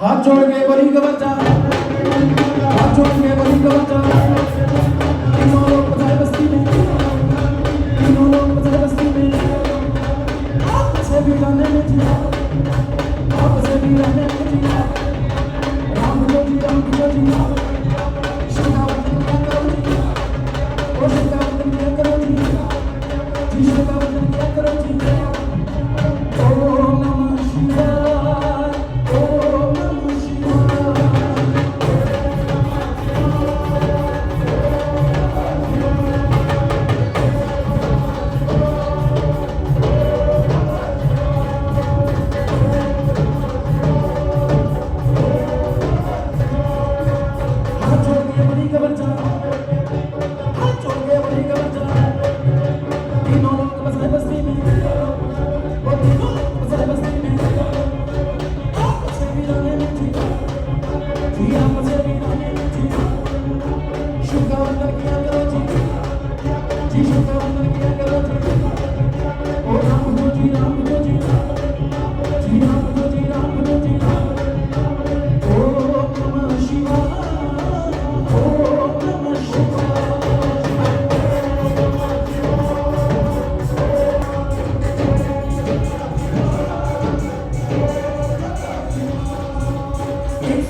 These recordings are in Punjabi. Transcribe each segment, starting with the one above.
हाथ जोड़ के बलि गवचा हाथ जोड़ के बलि गवचा तीनों लोग बजाए बस्ती में तीनों लोग बजाए बस्ती में आप से भी रहने में जी आप से भी रहने में जी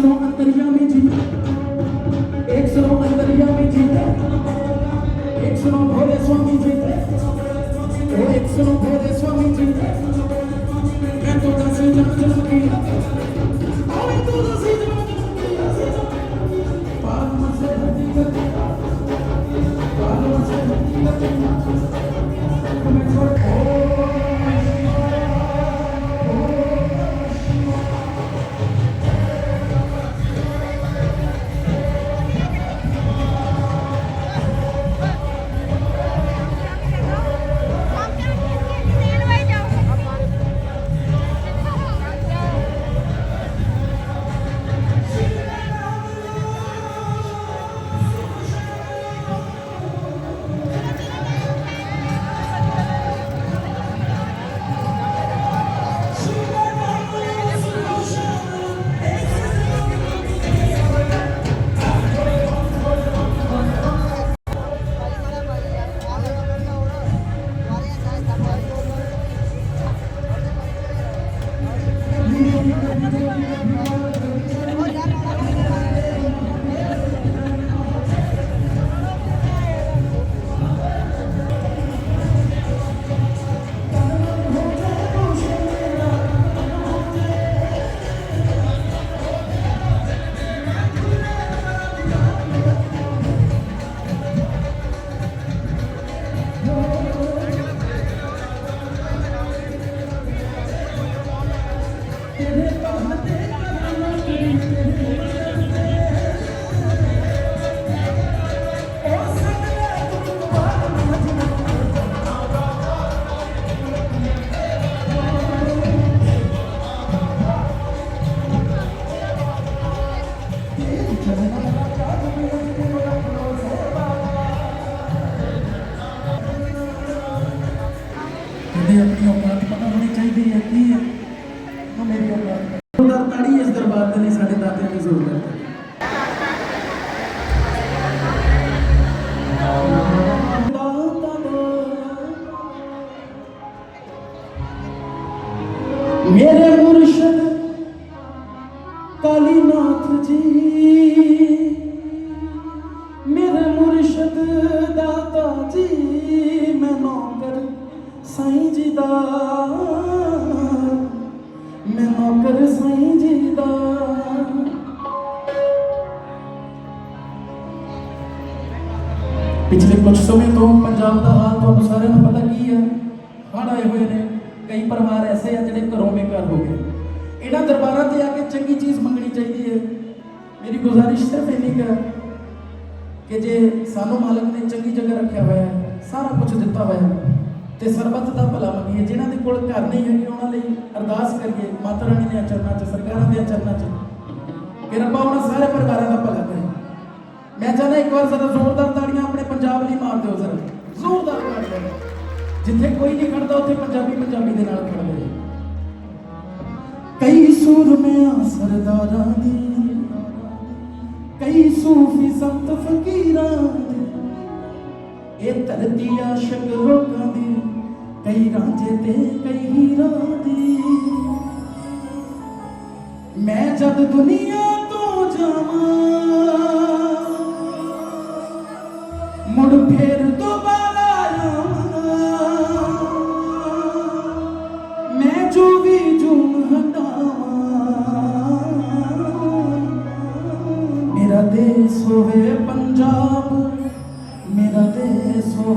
sono attergiamenti ਮੁਰਸ਼ਦ ਕਾਲੀਨਾਥ ਜੀ। ਮੇਰੇ ਮੁਰਸ਼ਦ ਦਾਤਾ ਜੀ, ਮੈਂ ਨੌਕਰ ਸਾਈਂ ਜੀ ਦਾ। ਮੈਂ ਨੌਕਰ ਸਾਈਂ ਜੀ ਦਾ। ਪਿਛਲੇ ਕੁਝ ਸਮੇਂ ਤੋਂ ਪੰਜਾਬ ਦਾ ਹਾਲ ਤੁਹਾਨੂੰ ਸਾਰਿਆਂ ਨੂੰ ਪਤਾ ਕੀ ਹੈ ਹੜ੍ਹ ਆਏ ਹੋਏ ਨੇ। ਕਈ ਪਰਿਵਾਰ ਐਸੇ ਆ ਜਿਹੜੇ ਘਰੋਂ ਬੇਕਾਰ ਹੋ ਗਏ। ਇਹਨਾਂ ਦਰਬਾਰਾਂ ਤੇ ਆ ਕੇ ਚੰਗੀ ਚੀਜ਼ ਮੰਗਣੀ ਚਾਹੀਦੀ ਹੈ। ਮੇਰੀ ਗੁਜ਼ਾਰਿਸ਼ ਸਿਰਫ ਇੰਨੀ ਕਰ ਕਿ ਜੇ ਸਾਨੂੰ ਮਾਲਕ ਨੇ ਚੰਗੀ ਜਗ੍ਹਾ ਰੱਖਿਆ ਹੋਇਆ ਹੈ, ਸਾਰਾ ਕੁਝ ਦਿੱਤਾ ਹੋਇਆ ਹੈ, ਤੇ ਸਰਬੱਤ ਦਾ ਭਲਾ ਮੰਗੀਏ। ਜਿਨ੍ਹਾਂ ਦੇ ਕੋਲ ਘਰ ਨਹੀਂ ਹੈਗੇ, ਉਹਨਾਂ ਲਈ ਅਰਦਾਸ ਕਰੀਏ, ਮਾਤਾ ਰਾਣੀ ਦੇ ਚਰਨਾਂ 'ਚ, ਸਰਕਾਰਾਂ ਦੇ ਚਰਨਾਂ 'ਚ। ਕਿ ਰੱਬਾ ਉਹਨਾਂ ਸਾਰੇ ਪਰਿਵਾਰਾਂ ਦਾ ਭਲਾ ਕਰੇ। ਮੈਂ ਚਾਹੁੰਦਾ ਇੱਕ ਵਾਰ ਜ਼ਰਾ ਜ਼ੋਰਦਾਰ ਤਾੜੀਆਂ ਆਪਣੇ ਪੰਜਾਬ ਲਈ ਮਾਰ ਦਿਓ ਜ਼ਰਾ। ਜ਼ੋਰਦਾਰ ਤਾੜੀਆਂ। ਜਿੱਥੇ ਕੋਈ ਨਹੀਂ ਖੜਦਾ, ਉੱਥੇ ਪੰਜਾਬੀ ਪੰਜਾਬੀ ਦੇ ਨਾਲ ਖੜਦੇ ਆ ਕਈ ਸੂਰਮਿਆਂ ਸਰਦਾਰਾਂ ਦੀ, ਕਈ ਸੂਫੀ ਸੰਤ ਫਕੀਰਾਂ ਦੀ, ਇਹ ਧਰਤੀ ਆਸ਼ਕ ਲੋਕਾਂ ਦੀ, ਕਈ ਰਾਂਝੇ ਤੇ ਕਈ ਹੀਰਾਂ ਦੀ। ਮੈਂ ਜਦ ਦੁਨੀਆ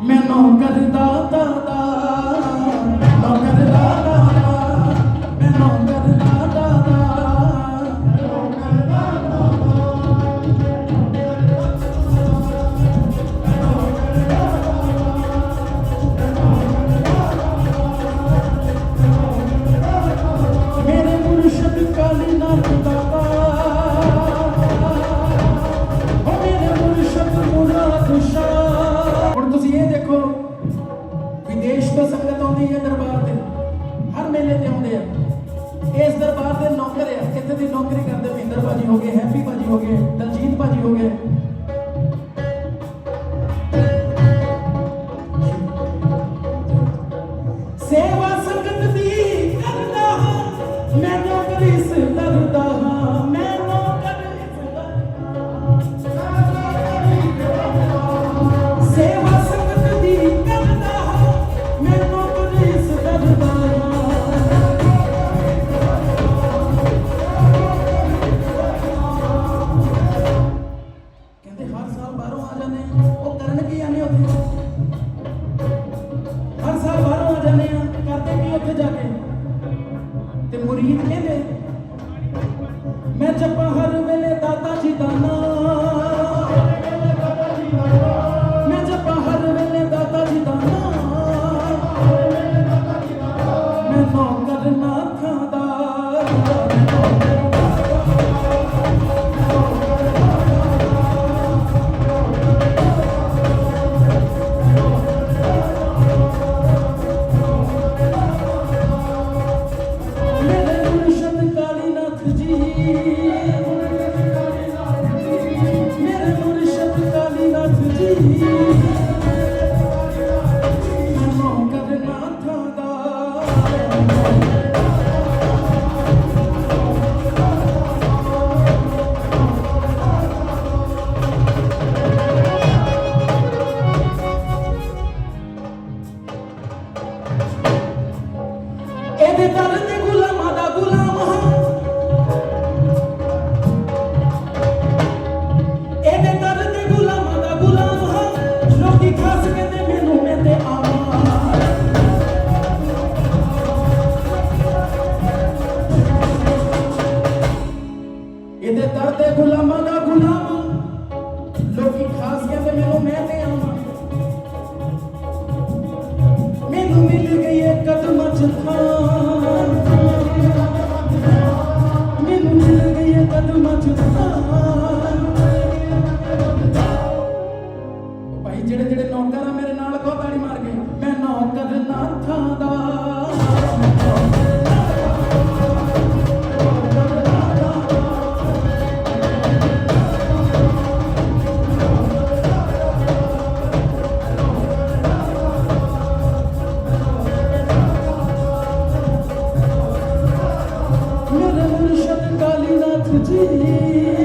ਮੈਨੂੰ ਕਰਦਾ ਦਾਦਾ ਮੈਨੂੰ ਕਰਦਾ ਜਪਾਂ ਹਰ ਵੇਲੇ ਦਾਤਾ ਜੀ ਦਾ ਨਾਮ। 나는 맞춰다 Jesus.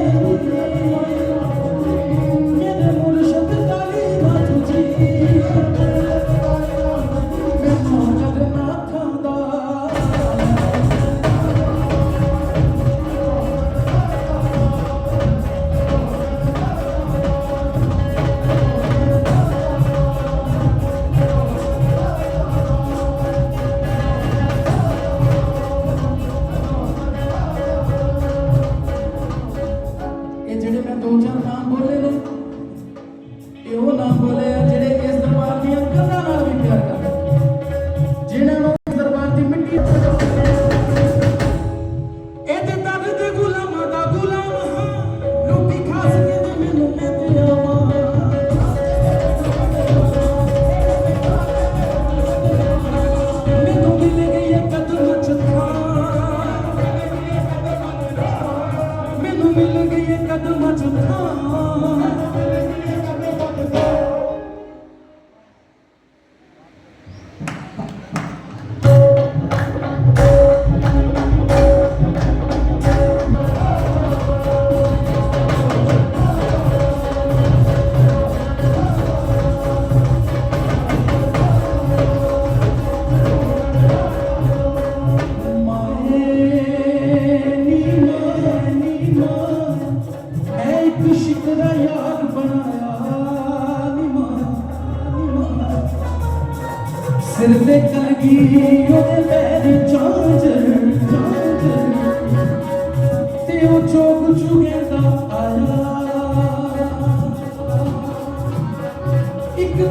come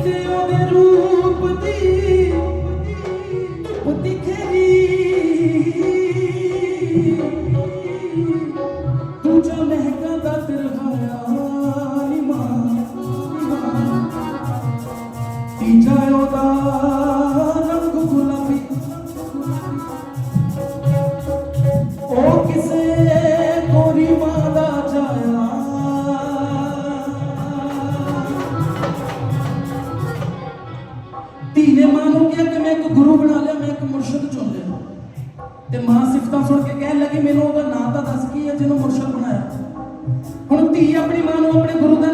ਤੇ ਉਹਦੇ ਰੂਪ ਦੀ ਧੁੱਪ ਦਿਖੇਗੀ ਦੂਜਾ ਮਹਿਕਾ ਦਾ ਤਿਰਹਾਇਆ ਨੀ ਮਾਂ ਨੀ ਮਾਂ ਤੀਜਾ ਉਹਦਾ ਰੰਗ ਕਹਿਣ ਲੱਗੀ ਮੈਨੂੰ ਉਹਦਾ